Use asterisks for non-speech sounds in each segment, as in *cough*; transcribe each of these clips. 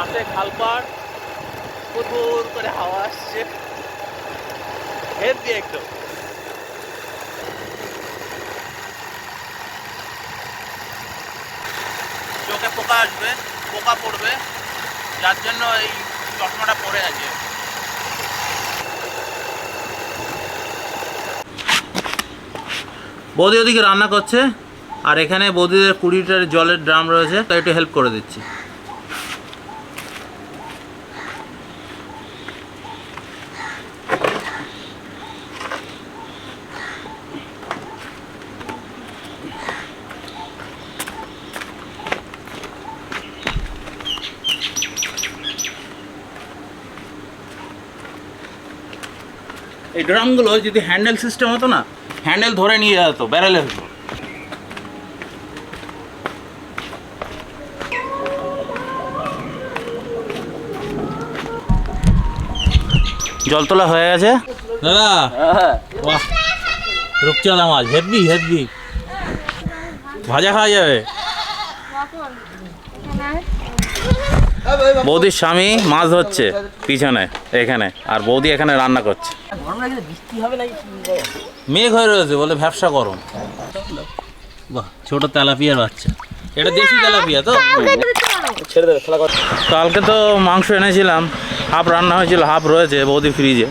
পাশে খালপাড় ফুরফুর করে হাওয়া আসছে। হেভি একদম। চোখে পোকা আসবে, পোকা পড়বে। যার জন্য এই চশমাটা পরে আছে। বৌদি ওদিকে রান্না করছে। আর এখানে বৌদিদের কুড়ি লিটার জলের ড্রাম রয়েছে, তাই একটু হেল্প করে দিচ্ছি। ড্রামগুলো যদি হ্যান্ডেল সিস্টেম হতো না হ্যান্ডেল ধরে নিয়ে যেত ব্যারেলে উপর। জল তোলা হয়ে গেছে? দাদা বাহ রূপচাঁদা মাছ হেভি হেভি। ভাজা খাওয়া যাবে? বৌদির স্বামী মাছ ধরছে পিছনে এখানে আর বৌদি এখানে রান্না করছে। মেঘ হয়ে রয়েছে বলে ব্যবসা গরম। বাহ ছোট তেলাপিয়ার বাচ্চা। এটা দেশি তেলাপিয়া তো? কালকে তো মাংস এনেছিলাম হাফ রান্না হয়েছিল হাফ রয়েছে বৌদি ফ্রিজে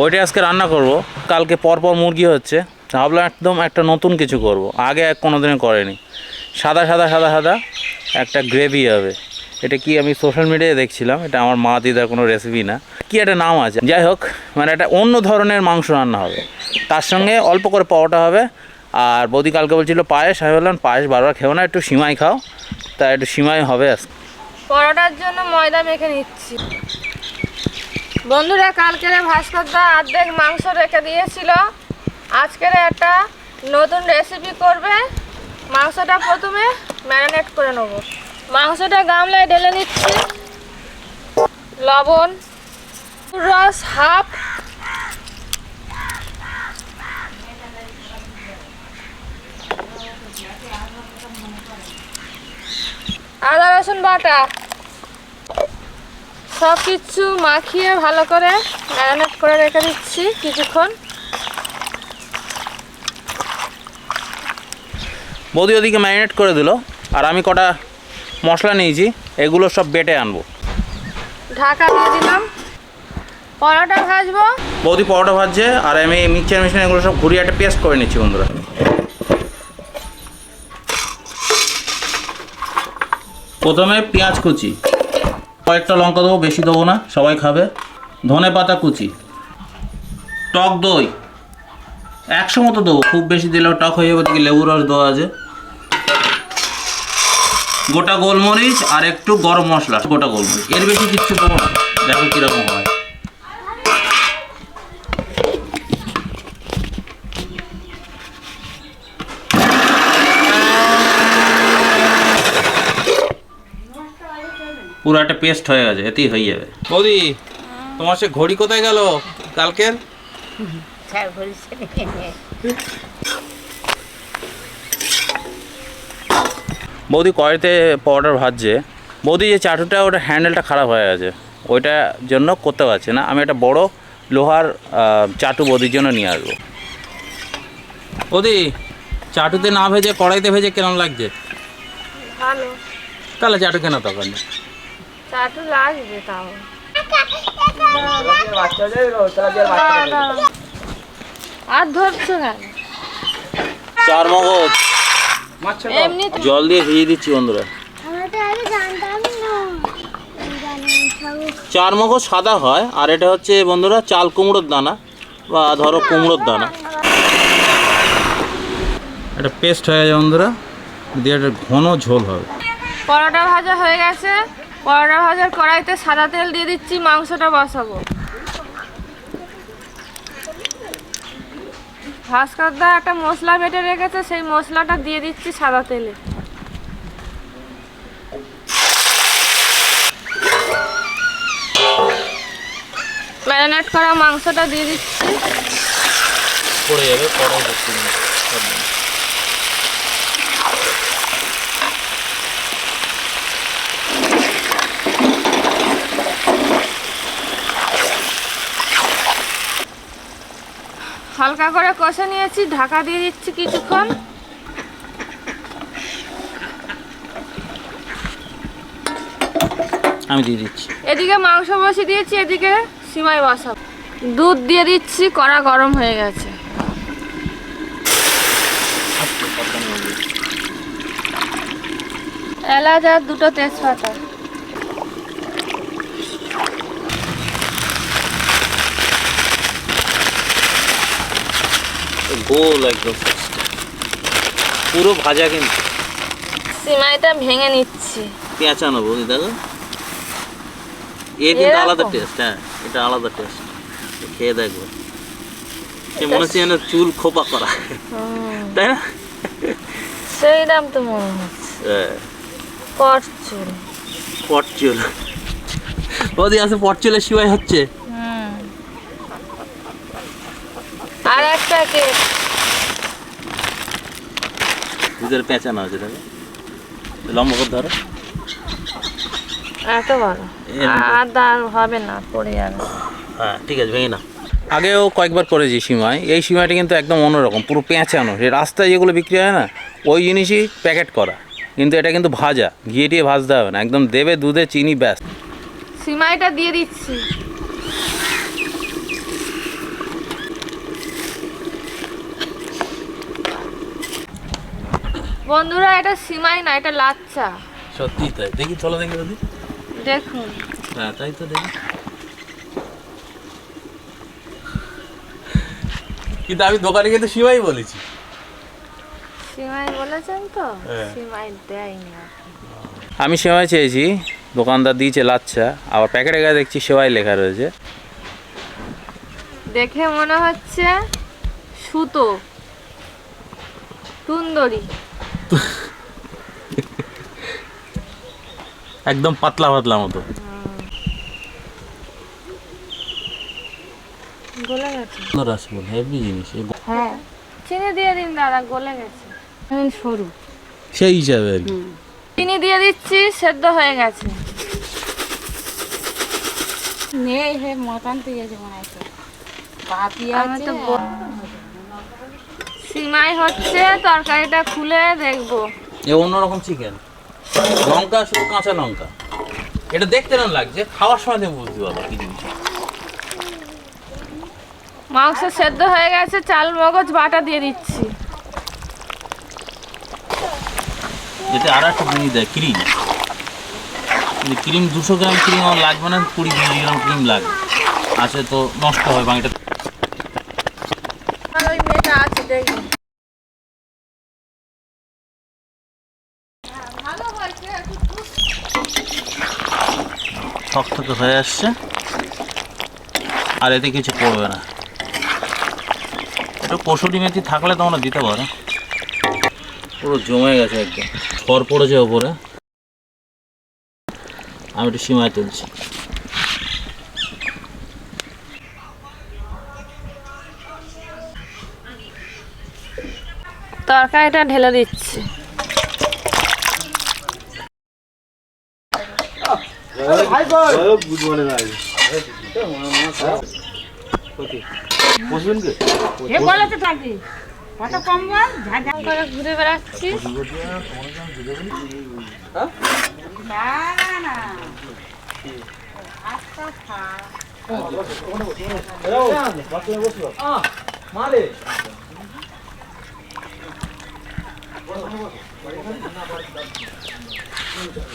ওইটা আজকে রান্না করব। কালকে পরপর মুরগি হচ্ছে। ভাবলাম একদম একটা নতুন কিছু করব। আগে এক কোনো দিনে করেনি। সাদা সাদা সাদা সাদা একটা গ্রেভি হবে। এটা কি আমি সোশ্যাল মিডিয়ায় দেখছিলাম, এটা আমার মা দিদার কোনো রেসিপি না। কি একটা নাম আছে। যাই হোক মানে একটা অন্য ধরনের মাংস রান্না হবে। তার সঙ্গে অল্প করে পাওয়াটা হবে, আর বৌদি কালকে বলছিল, পায়েস? আমি বললাম, পায়েস বারবার খেও না, একটু সিমাই খাও। তা একটু সিমাই হবে পরোটার জন্য ময়দা মেখে নিচ্ছি। বন্ধুরা, কালকের ভাস্করদা অর্ধেক মাংস রেখে দিয়েছিল। আজকের একটা নতুন রেসিপি করবে। মাংসটা প্রথমে ম্যারিনেট করে নেব। মাংসটা গামলায় ঢেলে নিচ্ছি। লবণ, রস হাফ। আদা, রসুন বাটা। সব কিছু মাখিয়ে ভালো করে ম্যারিনেট করে রেখে দিচ্ছি কিছুক্ষণ। বৌদি ওদিকে ম্যারিনেট করে দিল, আর আমি কটা মশলা নিয়েছি এগুলো সব বেটে আনব। ঢাকা দিয়ে দিলাম। পরোটা ভাজবো। বৌদি পরোটা ভাজছে আর আমি মিক্সচার মেশিন এগুলো সব ঘুরিয়ে একটা পেস্ট করে নিচ্ছি বন্ধুরা। প্রথমে পেঁয়াজ কুচি। কয়েকটা লঙ্কা দেবো বেশি দেবো না সবাই খাবে। ধনে পাতা কুচি। টক দই। একশো মতো দেবো খুব বেশি দিলেও টক হয়ে যাবে ওদিকে লেবু রস দেওয়া আছে। গোটা গোলমরিচ আর একটু গরম মশলা গোটা গোলমরিচ। এর বেশি কিচ্ছু দেবো না দেখো কীরকম হয়। পুরো একটা পেস্ট হয়ে গেছে এতেই হয়ে যাবে। বৌদি তোমার সে ঘড়ি কোথায় গেল? কালকের? বৌদি কড়াইতে পাউডার ভাজছে? বৌদি যে চাটুটা ওটা হ্যান্ডেলটা খারাপ হয়ে গেছে। ওইটার জন্য করতে পারছে না। আমি একটা বড় লোহার চাটু বৌদির জন্য নিয়ে আসব। বৌদি চাটুতে না ভেজে কড়াইতে ভেজে কেমন লাগছে? ভালো। তাহলে চাটু কেন তখন চাটু লাগবে তাও। আর ধরছো কেন? চার মগজ। জল দিয়ে ভিজিয়ে দিচ্ছি বন্ধুরা। চার মগজ সাদা হয় আর এটা হচ্ছে বন্ধুরা চাল কুমড়োর দানা বা ধরো কুমড়োর দানা। এটা পেস্ট হয়ে গেছে বন্ধুরা দিয়ে একটা ঘন ঝোল হবে। পরোটা ভাজা হয়ে গেছে। পরোটা ভাজার কড়াইতে সাদা তেল দিয়ে দিচ্ছি মাংসটা বসাবো। ভাস্করদা একটা মশলা বেটে রেখেছে, সেই মশলাটা দিয়ে দিচ্ছি সাদা তেলে। ম্যারিনেট করা মাংসটা দিয়ে দিচ্ছি। পড়ে যাবে হালকা করে কষে নিয়েছি ঢাকা দিয়ে দিচ্ছি কিছুক্ষণ। আমি দিয়ে দিচ্ছি। এদিকে মাংস বসিয়ে দিয়েছি এদিকে সিমাই বসাব। দুধ দিয়ে দিচ্ছি কড়া গরম হয়ে গেছে। এলাচ আর দুটো তেজপাতা। গোল একদম পুরো ভাজা কিন্তু। সিমাইটা ভেঙে নিচ্ছি। পেঁচানো বৌদি দেখো এ কিন্তু? আলাদা টেস্ট হ্যাঁ এটা আলাদা টেস্ট খেয়ে দেখব। সে মনে হচ্ছে যেন চুল খোপা করা। তাই না? সেই দাম তো মনে হচ্ছে। হ্যাঁ, চুল। পট চুল। বৌদি আছে পট চুলের শিবাই হচ্ছে। আর একটা কেক ভিতরে পেঁচানো আছে দেখো লম্বা করে ধরো। এত বড়? দাম হবে না পড়ে যাবে। হ্যাঁ ঠিক আছে ভেঙে না আগেও কয়েকবার করেছি সিমাই এই সিমাইটা কিন্তু একদম অন্যরকম পুরো পেঁচানো সে রাস্তায় যেগুলো বিক্রি হয় না ওই জিনিসই প্যাকেট করা। কিন্তু এটা কিন্তু ভাজা ঘিয়ে টিয়ে ভাজতে হবে না। একদম দেবে দুধে চিনি ব্যাস। সিমাইটা দিয়ে দিচ্ছি। বন্ধুরা এটা সিমাই না এটা লাচ্চা। সত্যি তাই। দেখি চলো দেখি দাদি। দেখুন। হ্যাঁ তাই তো দেখি। কিন্তু আমি দোকানে কিন্তু সিমাই বলেছি। সিমাই বলেছেন তো? হ্যাঁ। সিমাই দেয়নি আমি সেমাই চেয়েছি দোকানদার দিয়েছে লাচ্ছা আবার প্যাকেটে গায়ে দেখছি সেমাই লেখা রয়েছে। দেখে মনে হচ্ছে সুতো তুন্দরি। *laughs* একদম পাতলা পাতলা মতো। গলে গেছে। রসগোল হেভি জিনিস। হ্যাঁ চিনি দিয়ে দিন দাদা গলে গেছে। সরু। সেই হিসাবে আর কি। চিনি দিয়ে দিচ্ছি সেদ্ধ হয়ে গেছে। নেই হে মনে হয় আছে। ব- সিমাই হচ্ছে তরকারিটা খুলে দেখব। এ অন্যরকম চিকেন লঙ্কা শুধু কাঁচা লঙ্কা। এটা দেখতে না লাগছে খাওয়ার সময় তুমি বুঝতে পারব কি জিনিস। মাংস সেদ্ধ হয়ে গেছে চাল মগজ বাটা দিয়ে দিচ্ছি। এতে আর একটা জিনিস দেয় ক্রিম ক্রিম দুশো গ্রাম ক্রিম আমার লাগবে না কুড়ি গ্রাম ক্রিম লাগবে। আছে তো নষ্ট হয় বাকিটা আর ওই মেয়েটা আছে দেখুন তো হয়ে আসছে। আর এতে কিছু পড়বে না। একটু কসুরি মেথি থাকলে তোমরা দিতে পারো। পুরো জমে গেছে একদম। খড় পড়েছে ওপরে। আমি একটু সীমায় তুলছি। তরকারিটা ঢেলে দিচ্ছি হে বলেছে থাকি কত কম বল ঝাঝা করে ঘুরে বেড়াচ্ছি। না না। না আচ্ছা খা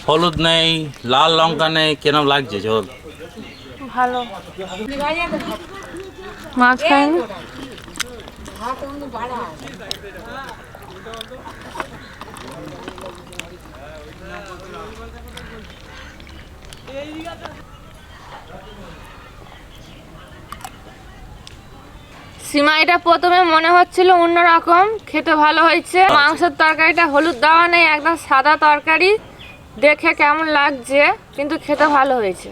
হলুদ নেই লাল লঙ্কা নেই কেরম লাগছে ঝোল? ভালো। মাছ ভাত অন্য বাড়া সিমাইটা প্রথমে মনে হচ্ছিল অন্যরকম খেতে ভালো হয়েছে মাংসের তরকারিটা হলুদ দেওয়া নেই একদম সাদা তরকারি দেখে কেমন লাগছে কিন্তু খেতে ভালো হয়েছে।